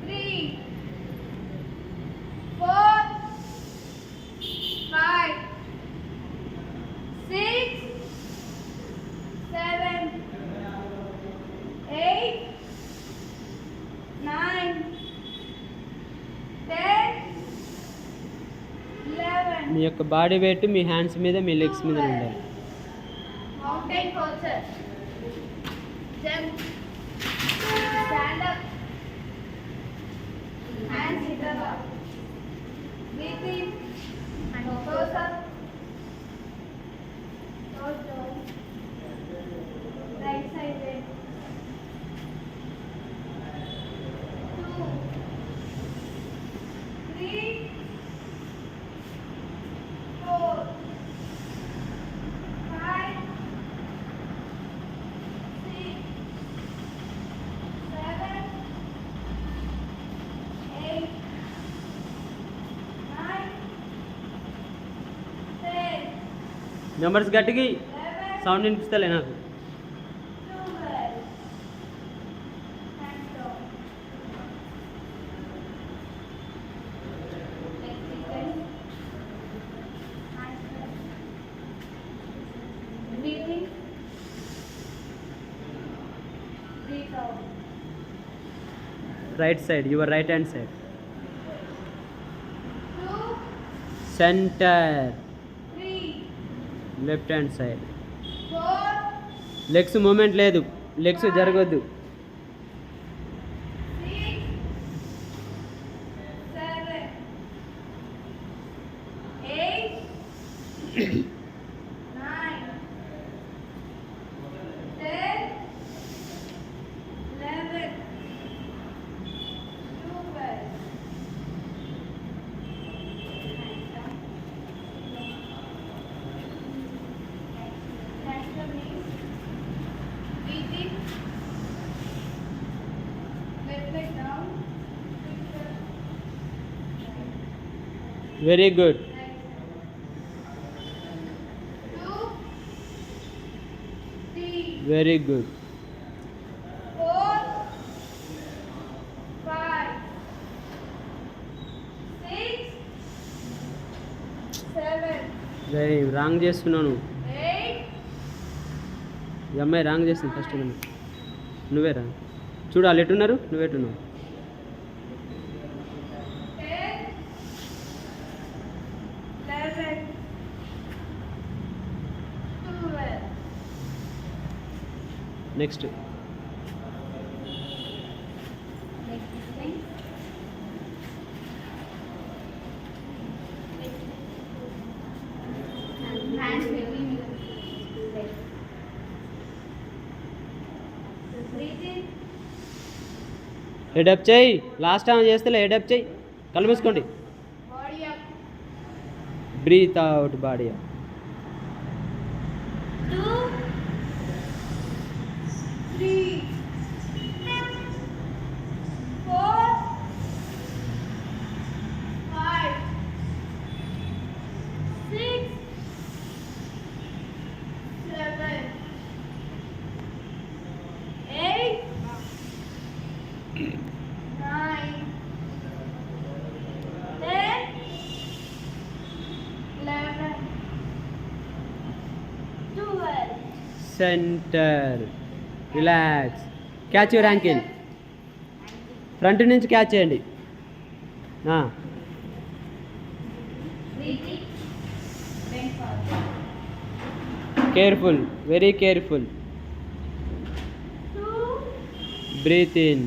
three, four, five, six, seven, eight, nine, ten, eleven. మీ యొక్క body weight మీ hands మీద మీ legs మీద ఉండాలి Mountain culture. Jump. Stand up and sit up. Breathe in. Numbers గట్టికి eleven, sound వినిపిస్తలే నాకు twelve. Hands down. Legs extend. Hands down. Left hand side. Legs movement లేదు. Legs జరగొద్దు. Eight, very good. Very good. four, wrong చేస్తున్నాను eight, ఈ అమ్మాయి wrong చేస్తుంది first నువ్వే రా చూడాలి వాళ్ళు ఎట్టున్నారు నువ్వెట్టున్నావు ten, నెక్స్ట్. హెడప్ చేయి. లాస్ట్ టైం చేస్తే హెడప్ చేయి. కళ్ళు breathe out body three, four, five, six, seven, eight, nine, ten, eleven, twelve. Center. Relax catch your ankle front నుంచి క్యాచ్ చేయండి. Careful very careful breathe in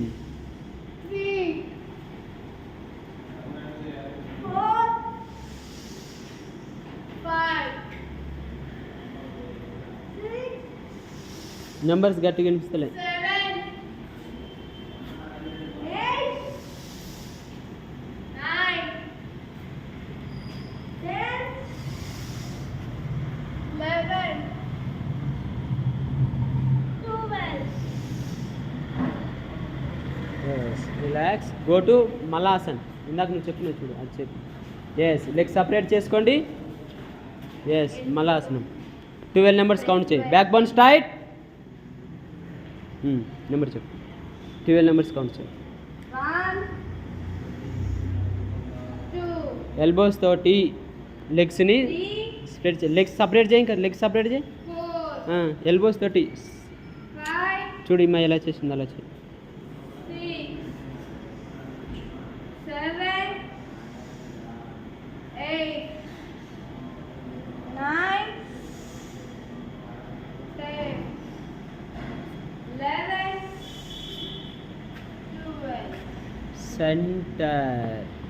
numbers గట్టిగా వినిపిస్తలే. Relax go to Malasana ఇందాక నువ్వు చెప్పిన చూడు అది చెప్పు. ఎస్ లెగ్ సపరేట్ చేసుకోండి. Yes malasana twelve numbers count చేయి. బ్యాక్ బోన్ స్టైట్ నెంబర్ చెప్పు. ట్వెల్వ్ నెంబర్స్ కౌంట్ చేయి. ఎల్బోస్ తోటి లెగ్స్ని స్ప్రెడ్ చేయి. లెగ్స్ సపరేట్ చేయి ఇంకా లెగ్స్ సపరేట్ చేయి. ఎల్బోస్ తోటి. చూడు ఇమ్మా ఎలా చేసింది అలా చేయి. center.